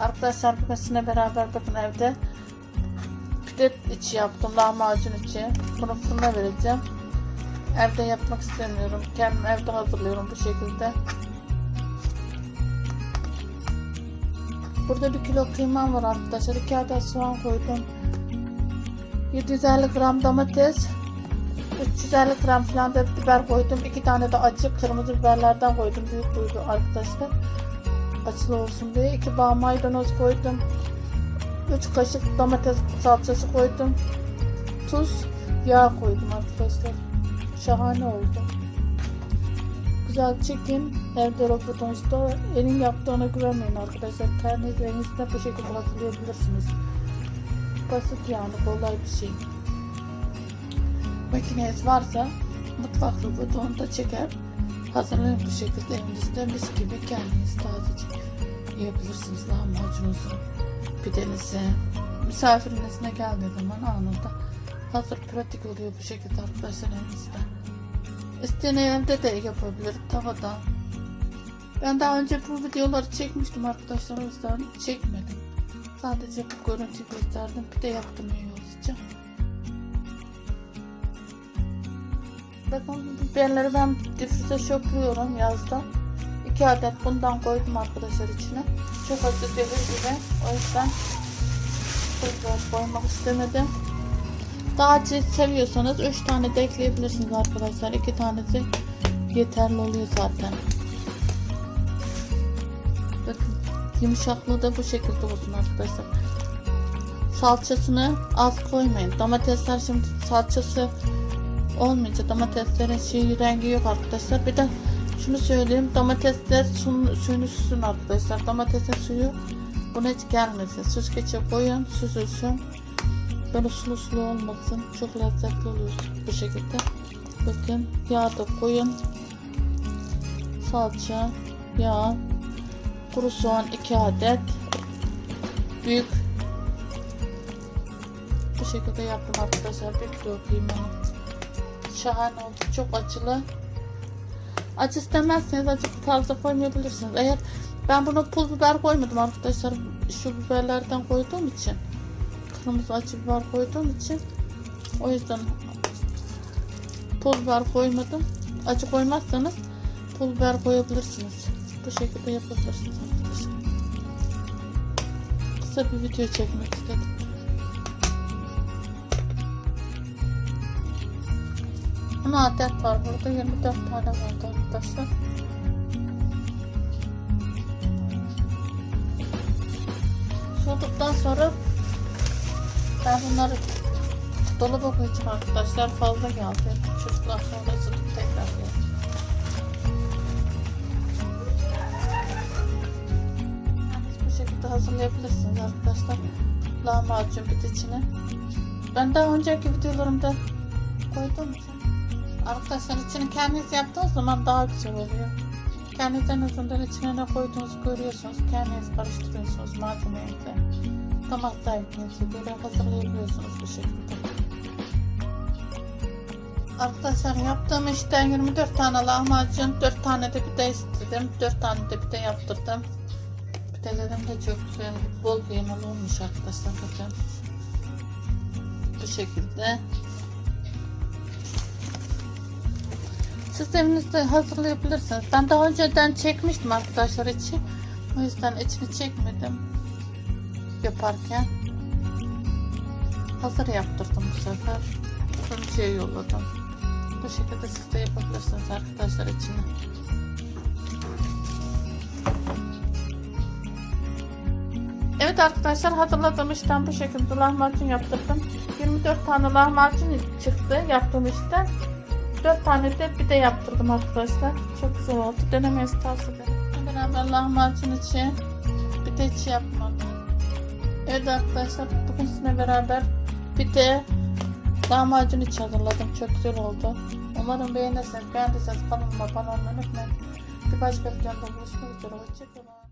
Arkadaşlar bugün beraber bakın evde pide içi yaptım. Lahmacun içi. Bunu fırına vereceğim. Evde yapmak istemiyorum. Kendim evde hazırlıyorum bu şekilde. Burada bir kilo kıymam var arkadaşlar. 2 adet soğan koydum. 750 gram domates. 350 gram falan da biber koydum. 2 tane de acı kırmızı biberlerden koydum. Büyük boylu arkadaşlar. Acılı olsun diye. 2 bağ maydanoz koydum. 3 kaşık domates salçası koydum. Tuz, yağ koydum arkadaşlar. Şahane oldu. Güzel çekin. Evde robotunuzda elin yaptığına güvenmeyin arkadaşlar. Kendiniz elinizde bu şekilde hazırlayabilirsiniz. Basit yani kolay bir şey. Makineniz varsa mutfak robotu onu da çeker. Hazırlayın bu şekilde evinizde mis gibi kendiniz tazecik yiyebilirsiniz lahmacununuzu, pidenizi. Misafiriniz ne geldiği zaman anında hazır pratik oluyor bu şekilde arkadaşlar evinizde. İsteyen evde de yapabilir tavada. Ben daha önce bu videoları çekmiştim arkadaşlar o yüzden çekmedim. Sadece bu görüntüyü gösterdim. Bir de yaptım yollayacağım. Bakın biberleri ben difrize şokluyorum yazda. 2 adet bundan koydum arkadaşlar içine. Çok acı zehir gibi. O yüzden biber koymak istemedim. Daha acı seviyorsanız 3 tane de ekleyebilirsiniz arkadaşlar. 2 tanesi yeterli oluyor zaten. Bakın yumuşaklığı da bu şekilde olsun arkadaşlar. Salçasını az koymayın. Domatesler şimdi salçası olmayınca domateslerin şey rengi yok arkadaşlar. Bir de şunu söyleyeyim domatesler suyunu, suyunu süzün arkadaşlar. Domatesin suyu buna hiç gelmesin. Süzgece koyun süzülsün. Böyle sulu sulu olmasın. Çok lezzetli oluyor bu şekilde. Bakın yağ da koyun. Salça, yağ, kuru soğan 2 adet. Büyük bu şekilde yaptım arkadaşlar. Bir kilo kıymanı. Şahane oldu. Çok acılı. Acı istemezseniz acı fazla koymayabilirsiniz. Eğer ben bunu pul biber koymadım arkadaşlar. Şu biberlerden koyduğum için. Kırmızı acı biber koyduğum için. O yüzden pul biber koymadım. Acı koymazsanız pul biber koyabilirsiniz. Bu şekilde yapabilirsiniz arkadaşlar. Kısa bir video çekmek istedim. Ama adet var burada 24 tane vardı arkadaşlar. Soğuduktan sonra ben bunları dolaba koyacağım arkadaşlar fazla geldi. Çocuklar sonra ısıtıp tekrar geldi. Bu şekilde hazırlayabilirsiniz arkadaşlar. Lahmacun içine. Ben daha önceki videolarımda koyduğum için arkadaşlar içini kendiniz yaptığınız zaman daha güzel oluyor. Kendiniz en içine ne koyduğunuzu görüyorsunuz. Kendiniz karıştırıyorsunuz malzemeyle. Damak zevkinize göre hazırlayabiliyorsunuz bu şekilde. Arkadaşlar yaptığım işten 24 tane lahmacun, 4 tane de pide istedim. 4 tane de pide yaptırdım. Pidelerim de çok güzel, bol kıymalı olmuş arkadaşlar bakın. Bu şekilde. Siz evinizde hazırlayabilirsiniz. Ben daha önceden çekmiştim arkadaşlar için. O yüzden içini çekmedim yaparken. Hazır yaptırdım bu sefer. Fırıncıya yolladım. Bu şekilde siz de yapabilirsiniz arkadaşlar içini. Evet arkadaşlar hazırladığım işten bu şekilde lahmacun yaptırdım. 24 tane lahmacun çıktı yaptığım işten. 4 tane de bir de yaptırdım arkadaşlar. Çok güzel oldu. Denemenizi tavsiye ederim. Beraber lahmacun için bir de içi yapmak. Evet arkadaşlar bugün sizinle beraber bir de lahmacun içi hazırladım. Çok güzel oldu. Umarım beğenirsiniz. Beğendiyseniz kanalıma abone olmayı unutmayın. Bir başka videoda buluşmak üzere. Hoşçakalın.